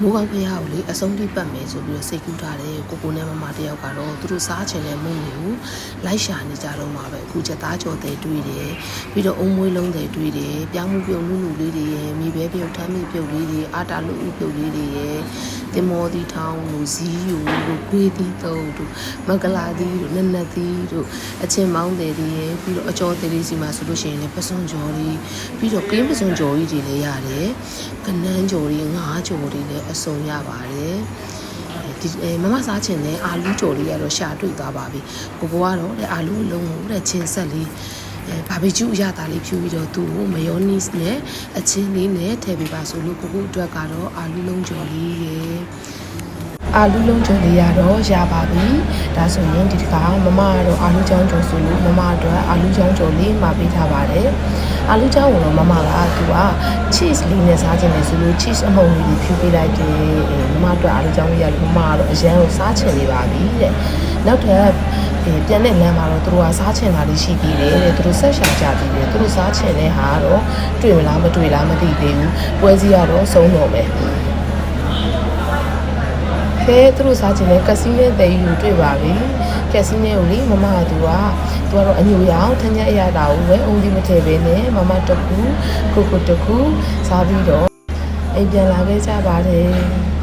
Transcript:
မိုးကောင်းဖះကိုလေအဆုံးထိပတ်မယ်ဆိုပြီးတော့စိတ်ကူးထားတယ်ကိုကိုနဲ့မမတယောက်ကတော့သူတို့စားချင်တဲ့မုံတွေကိုလိုက်ရှာနေကြတော့မှာပဲအခုချက်သားကြော်တဲ့တွေ့တယ်ပြီးတော့အုံမွေးလုံးတဲ့တွေ့တယ်ပြောင်းမှုပြုံနုနုလေးတွေရယ်မြေပဲပြုတ်ထမ်းမိပြုတ်လေးတွေအာတာလူဥပြုတ်လေးတွေရယ် တင်မောတီထောင်းတို့ဇီးယူတို့ခွေးသီးတုံးတို့မကလာသီးတို့နက်နက်သီးတို့အချင်းမောင်းတဲ့တွေရယ်ပြီးတော့အကျော်သေးလေးစီမှာဆိုလို့ရှိရင်လည်းပစွန်ကြော်လေးပြီးတော့ကင်းပစွန်ကြော်ကြီးတွေလည်းရတယ်ကနန်းကြော်တွေငါးကြော်တွေလည်းအစုံရပါတယ်ဒီအဲမမစားချင်တဲ့အာလူးကြော်လေးကတော့ရှာတွေ့သွားပါပြီကိုကိုကတော့တဲ့အာလူးအလုံးကိုတဲ့ချင်းဆက်လေးအဲဘာဘီကျူအရသာလေးဖြူပြီးတော့သူ့ကိုမယောနီးစ်နဲ့အချင်းလေးနဲ့ထည့်ပေးပါဆိုလို့ကိုကိုအတွက်ကတော့အာလူးလုံးကြော်လေးရယ် အာလူးလုံးကြော်လေးရတော့ရပါပြီဒါဆိုရင်ဒီတစ်ခါမမကတော့အာလူးချောင်းကြော်ဆိုလို့မမအတွက်အာလူးချောင်းကြော်လေးမှာပေးထားပါတယ်အာလူးချောင်းကိုတော့မမကသူက cheese လေးနဲ့စားချင်တယ်ဆိုလို့ cheese အမှုန်လေးဖြူပေးလိုက်တယ်အဲမမအတွက်အာလူးချောင်းလေးရလို့မမကတော့အရန်ကိုစားချင်နေပါပြီတဲ့နောက်ထပ်အဲပြန်တဲ့လမ်းမှာတော့သူတို့ကစားချင်တာလေးရှိသေးတယ်တဲ့သူတို့ဆက်ရှာကြသေးတယ်သူတို့စားချင်တဲ့ဟာကတော့တွေ့မလားမတွေ့လားမသိသေးဘူးပွဲစည်းကတော့ဆုံးတော့မယ် ခဲသူတို့စားချင်တဲ့ကစီးနဲ့တဲ့ယူတွေ့ပါပြီကစီးနဲ့ကိုလေမမကသူကသူကတော့အညိုရောင်ထညက်အရတာကိုပဲအုံဒီမထည့်ပဲနဲ့မမတကူကိုကိုတကူစားပြီးတော့အိမ်ပြန်လာခဲ့ကြပါတယ်